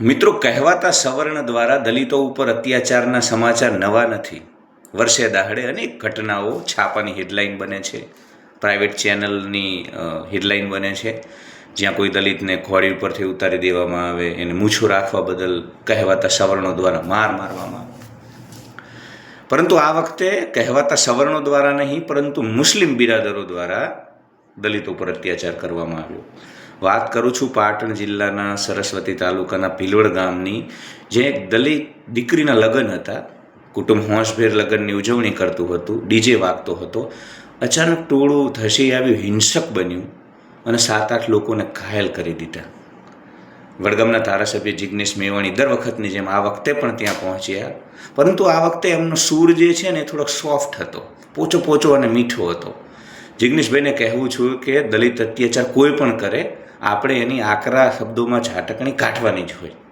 મિત્રો, કહેવાતા સવર્ણ દ્વારા દલિતો ઉપર અત્યાચારના સમાચાર નવા નથી. વર્ષે દાહડે અનેક ઘટનાઓ છાપાની હેડલાઇન બને છે. પ્રાઇવેટ ચેનલની હેડલાઇન બને છે. જ્યાં કોઈ દલિતને ખોડી ઉપરથી ઉતારી દેવામાં આવે, એને મૂછું રાખવા બદલ કહેવાતા સવર્ણો દ્વારા માર મારવામાં આવે. પરંતુ આ વખતે કહેવાતા સવર્ણો દ્વારા નહીં, પરંતુ મુસ્લિમ બિરાદરો દ્વારા દલિતો પર અત્યાચાર કરવામાં આવ્યો. વાત કરું છું પાટણ જિલ્લાના સરસ્વતી તાલુકાના ભીલોડ ગામની, જે એક દલિત દીકરીના લગ્ન હતા. કુટુંબ હોંશભેર લગ્નની ઉજવણી કરતું હતું, ડીજે વાગતો હતો. અચાનક ટોળું ધસી આવ્યું, હિંસક બન્યું અને સાત આઠ લોકોને ઘાયલ કરી દીધા. વડગામના ધારાસભ્ય જિગ્નેશ મેવાણી દર વખતની જેમ આ વખતે પણ ત્યાં પહોંચ્યા. પરંતુ આ વખતે એમનો સૂર જે છે ને એ થોડોક સોફ્ટ હતો પોચો પોચો અને મીઠો હતો. જિગ્નેશભાઈને કહેવું છું કે દલિત અત્યાચાર કોઈ પણ કરે આપણે એની આકરા શબ્દોમાં ઝાટકણી કાઢવાની જ હોય.